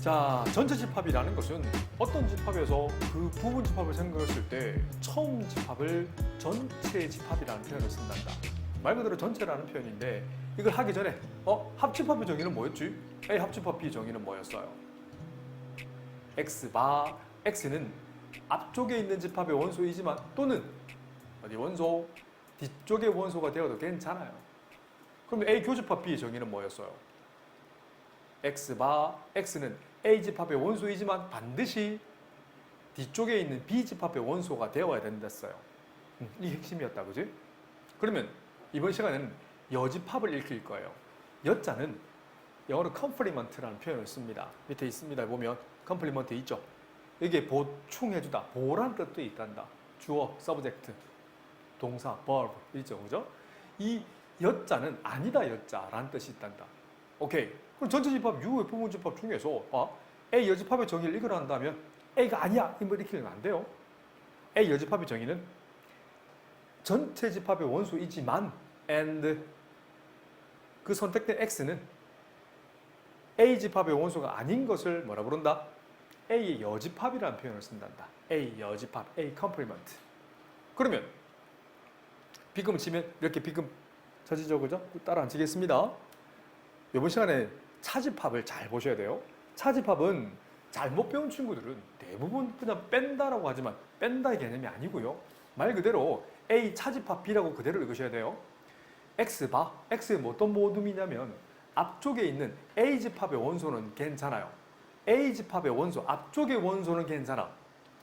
자, 전체 집합이라는 것은 어떤 집합에서 그 부분 집합을 생각했을 때 처음 집합을 전체 집합이라는 표현을 쓴단다. 말 그대로 전체라는 표현인데 이걸 하기 전에 어 합집합의 정의는 뭐였지? A 합집합 B 정의는 뭐였어요? X 바 X는 앞쪽에 있는 집합의 원소이지만 또는 어디 원소 뒤쪽의 원소가 되어도 괜찮아요. 그럼 A 교집합 B의 정의는 뭐였어요? X 바 X는 A 집합의 원소이지만 반드시 뒤쪽에 있는 B 집합의 원소가 되어야 된댔어요. 음, 이게 핵심이었다, 그지? 그러면 이번 시간에는 여집합을 읽힐 거예요. 여자는 영어로 complement라는 표현을 씁니다. 밑에 있습니다. 보면 complement 있죠. 이게 보충해주다, 보란 뜻도 있단다. 주어, subject, 동사, verb 있죠, 그죠? 이 여자는 아니다 여자라는 뜻이 있단다. 오케이. 그럼 전체 집합 U 부분 집합 중에서 어, A 여집합의 정의를 이거라 한다면 A가 아니야 이걸 익히면 안 돼요. A 여집합의 정의는 전체 집합의 원소이지만 and 그 선택된 X는 A 집합의 원소가 아닌 것을 뭐라 부른다? A의 여집합이라는 표현을 쓴단다. A 여집합, A complement. 그러면 비금 치면 이렇게 비금 쳐지죠, 그죠? 따라 앉히겠습니다. 이번 시간에 차집합을 잘 보셔야 돼요. 차집합은 잘못 배운 친구들은 대부분 그냥 뺀다라고 하지만 뺀다의 개념이 아니고요. 말 그대로 A 차집합 B라고 그대로 읽으셔야 돼요. X 바 X의 뭐 어떤 모둠이냐면 앞쪽에 있는 A 집합의 원소는 괜찮아요. A 집합의 원소 앞쪽의 원소는 괜찮아.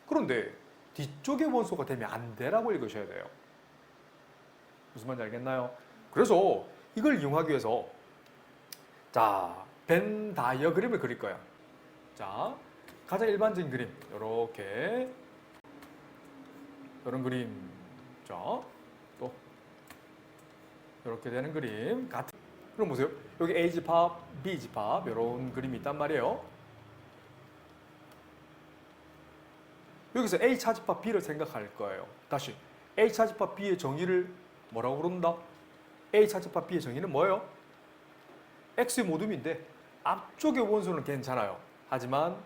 그런데 뒤쪽의 원소가 되면 안 돼라고 읽으셔야 돼요. 무슨 말인지 알겠나요? 그래서 이걸 이용하기 위해서 자, 벤 다이어그램을 그릴 거야. 자, 가장 일반적인 그림. 이렇게 이런 그림. 자, 또 이렇게 되는 그림. 같은 그럼 보세요. 여기 A 집합, B 집합 이런 그림이 있단 말이에요. 여기서 A 차집합 B를 생각할 거예요. 다시 A 차집합 B의 정의를 뭐라고 부른다? A 차집합 B의 정의는 뭐예요? X의 모둠인데 앞쪽의 원소는 괜찮아요. 하지만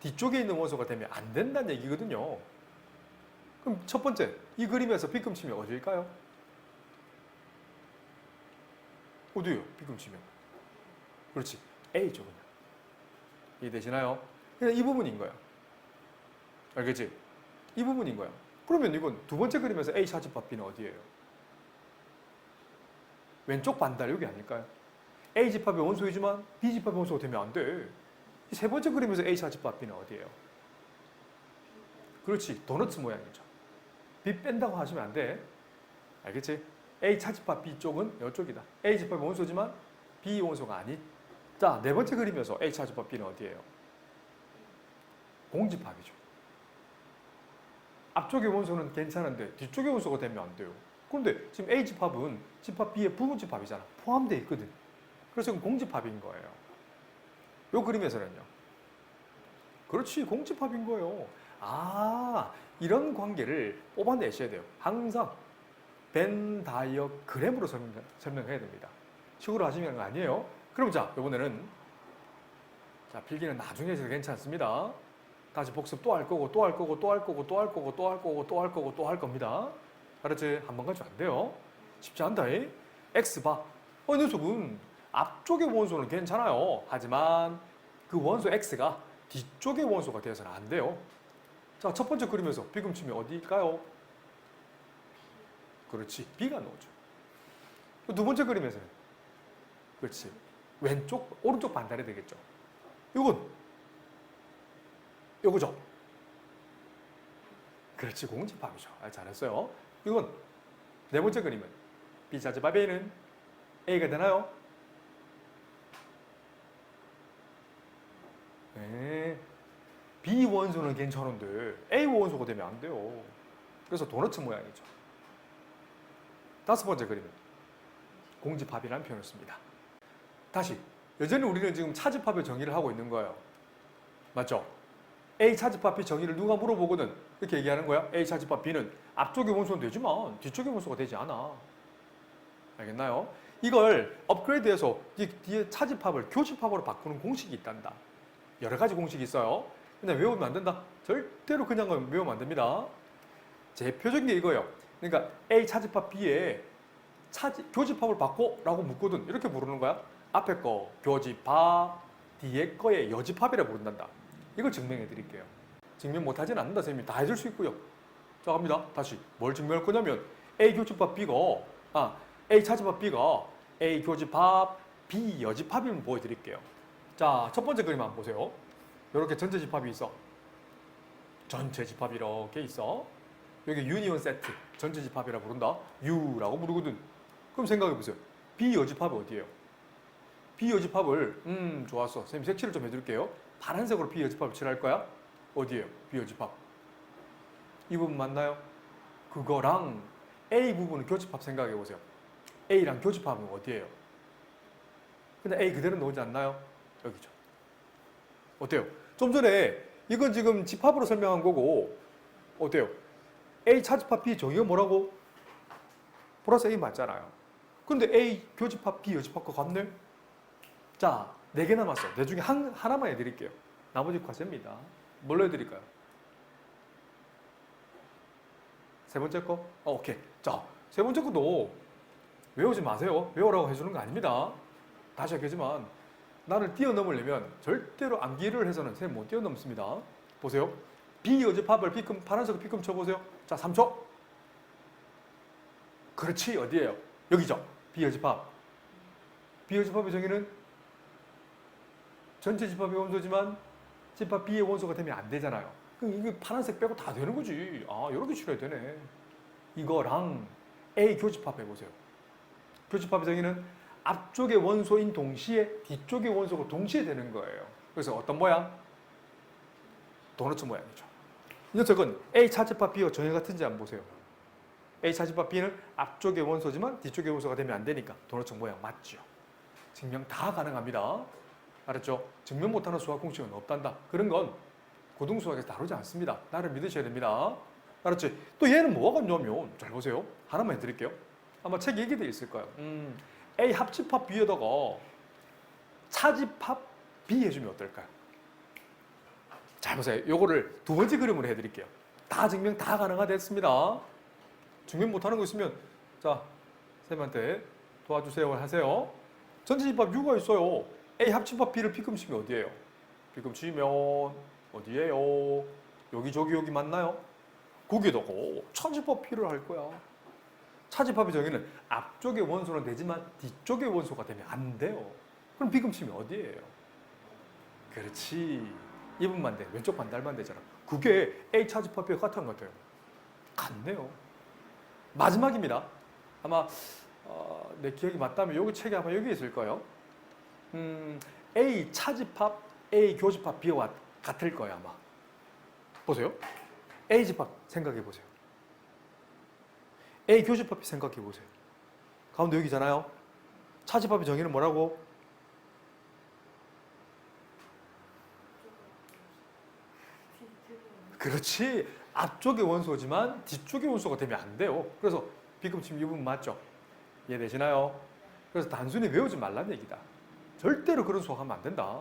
뒤쪽에 있는 원소가 되면 안 된다는 얘기거든요. 그럼 첫 번째, 이 그림에서 B금 치면 어디일까요? 어디요? B금 치면. 그렇지. A죠, 그냥. 이해되시나요? 그냥 이 부분인 거야. 알겠지? 이 부분인 거야. 그러면 이건 두 번째 그림에서 A 차집합 B는 어디예요? 왼쪽 반달력이 아닐까요? A 집합의 원소이지만 B 집합의 원소가 되면 안 돼. 이세 번째 그림에서 A 차집합 B는 어디예요? 그렇지. 도너츠 모양이죠. B 뺀다고 하시면 안 돼. 알겠지? A 차집합 B 쪽은 이쪽이다. A 집합의 원소지만 B 원소가 아니. 자, 네 번째 그림에서 A 차집합 B는 어디예요? 공집합이죠. 앞쪽의 원소는 괜찮은데 뒤쪽의 원소가 되면 안 돼요. 그런데 지금 A 집합은 집합 B의 부분 집합이잖아. 포함되어 있거든. 그래서 이건 공집합인 거예요. 요 그림에서는요. 그렇지, 공집합인 거예요. 아, 이런 관계를 뽑아내셔야 돼요. 항상 벤 다이어그램으로 설명, 설명해야 됩니다. 식으로 하시면 아니에요. 그럼 자, 이번에는 자, 필기는 나중에 해도 괜찮습니다. 다시 복습 또 할 거고, 또 할 거고, 또 할 거고, 또 할 거고, 또 할 거고, 또 할 거고, 또 할 겁니다. 알았지? 한번 가지고 안 돼요. 쉽지 않다. 이. X 봐. 어, 이 녀석은 앞쪽의 원소는 괜찮아요. 하지만 그 원소 X가 뒤쪽의 원소가 되어서는 안 돼요. 자, 첫 번째 그림에서 치면 어디일까요? 그렇지. B가 나오죠. 두 번째 그림에서는 그렇지. 왼쪽, 오른쪽 반달이 되겠죠. 이건 요거죠. 그렇지. 공집합이죠. 아, 잘했어요. 이건 네 번째 그림은 B 자집합 A는 A가 되나요? 네. B 원소는 괜찮은데 A 원소가 되면 안 돼요. 그래서 도너츠 모양이죠. 다섯 번째 그림은 공집합이라는 표현을 씁니다. 다시 여전히 우리는 지금 차집합의 정의를 하고 있는 거예요. 맞죠? A 차집합 B 정의를 누가 물어보거든 이렇게 얘기하는 거야. A 차집합 B는 앞쪽의 원소는 되지만 뒤쪽의 원소가 되지 않아. 알겠나요? 이걸 업그레이드해서 이 뒤에 차집합을 교집합으로 바꾸는 공식이 있단다. 여러 가지 공식이 있어요. 그냥 외우면 안 된다. 절대로 그냥 외우면 안 됩니다. 대표적인 게 이거예요. 그러니까 A 차집합 B에 차지, 교집합을 바꿔 라고 묻거든. 이렇게 부르는 거야. 앞에 거 교집합, 뒤에 거에 여집합이라 부른단다. 이걸 증명해 드릴게요. 증명 못하진 않는다. 선생님이 다 해줄 수 있고요. 자 갑니다. 다시 뭘 증명할 거냐면 A 교집합 B가 아 A 차집합 B가 A 교집합 B 여집합임을 보여드릴게요. 자 첫 번째 그림 한번 보세요. 이렇게 전체 집합이 있어. 전체 집합이 이렇게 있어. 여기 유니온 세트 전체 집합이라 부른다. U라고 부르거든. 그럼 생각해 보세요. B 여집합이 어디예요? B 여집합을 음 좋았어. 선생님 색칠을 좀 해드릴게요. 파란색으로 B 여집합을 칠할 거야. 어디예요? B 여집합. 이 부분 맞나요? 그거랑 A 부분은 교집합 생각해 보세요. A랑 교집합은 어디예요? 근데 A 그대로 나오지 않나요? 여기죠. 어때요? 좀 전에 이건 지금 집합으로 설명한 거고 어때요? A 차집합 B 정의가 뭐라고? 플러스 A 맞잖아요. 근데 A 교집합 B 여집합과 같네? 자, 네 개 남았어. 내 중에 한, 하나만 해드릴게요. 나머지 과제입니다. 뭘로 해드릴까요? 세 번째 거? 어, 오케이. 자, 세 번째 것도 외우지 마세요. 외우라고 해주는 거 아닙니다. 다시 하겠지만 나를 뛰어넘으려면 절대로 암기를 해서는 선생님 못 뛰어넘습니다. 보세요. 비여집합을 B금 파란색 B금 쳐보세요. 자, 3초. 그렇지 어디예요? 여기죠. 비여집합. 비여집합의 정의는 전체 집합의 원소지만 집합 B의 원소가 되면 안 되잖아요. 그럼 이게 파란색 빼고 다 되는 거지. 아, 이렇게 추려야 되네. 이거랑 A 교집합 해보세요. 교집합의 정의는 앞쪽의 원소인 동시에 뒤쪽의 원소가 동시에 되는 거예요. 그래서 어떤 모양? 도너츠 모양이죠. 이 녀석은 A 차집합 B와 정의 같은지 한번 보세요. A 차집합 B는 앞쪽의 원소지만 뒤쪽의 원소가 되면 안 되니까 도너츠 모양 맞죠. 증명 다 가능합니다. 알았죠? 증명 못하는 수학 공식은 없단다. 그런 건 고등수학에서 다루지 않습니다. 나를 믿으셔야 됩니다. 알았지? 또 얘는 뭐가 같냐면 잘 보세요. 하나만 해드릴게요. 아마 책에 얘기되어 있을 거예요. 음, A 합집합 B에다가 차집합 B 해주면 어떨까요? 잘 보세요. 요거를 두 번째 그림으로 해드릴게요. 다 증명 다 가능하됐습니다. 증명 못하는 거 있으면 자 쌤한테 도와주세요 하세요. 전체 집합 U가 있어요. A 합집합 B를 B금 치면 어디예요? B금 치면 어디예요? 여기 저기 여기 맞나요? 거기에다가 차집합 B를 할 거야. 차집합의 정의는 앞쪽의 원소는 되지만 뒤쪽의 원소가 되면 안 돼요. 그럼 치면 어디예요? 그렇지. 이 부분만 돼. 왼쪽 반달만 되잖아. 그게 A 차집합 B가 같은 것 같아요. 같네요. 마지막입니다. 아마 어, 내 기억이 맞다면 여기 책에 아마 여기 있을 거예요. 음, A 차집합, A 교집합 B와 같을 거예요 아마. 보세요. A 집합 생각해 보세요. A 교집합 B 생각해 보세요. 가운데 여기잖아요. 차집합의 정의는 뭐라고? 그렇지. 앞쪽의 원소지만 뒤쪽의 원소가 되면 안 돼요. 그래서 B급 지금 이 부분 맞죠? 이해되시나요? 그래서 단순히 외우지 말라는 얘기다. 절대로 그런 수학하면 안 된다.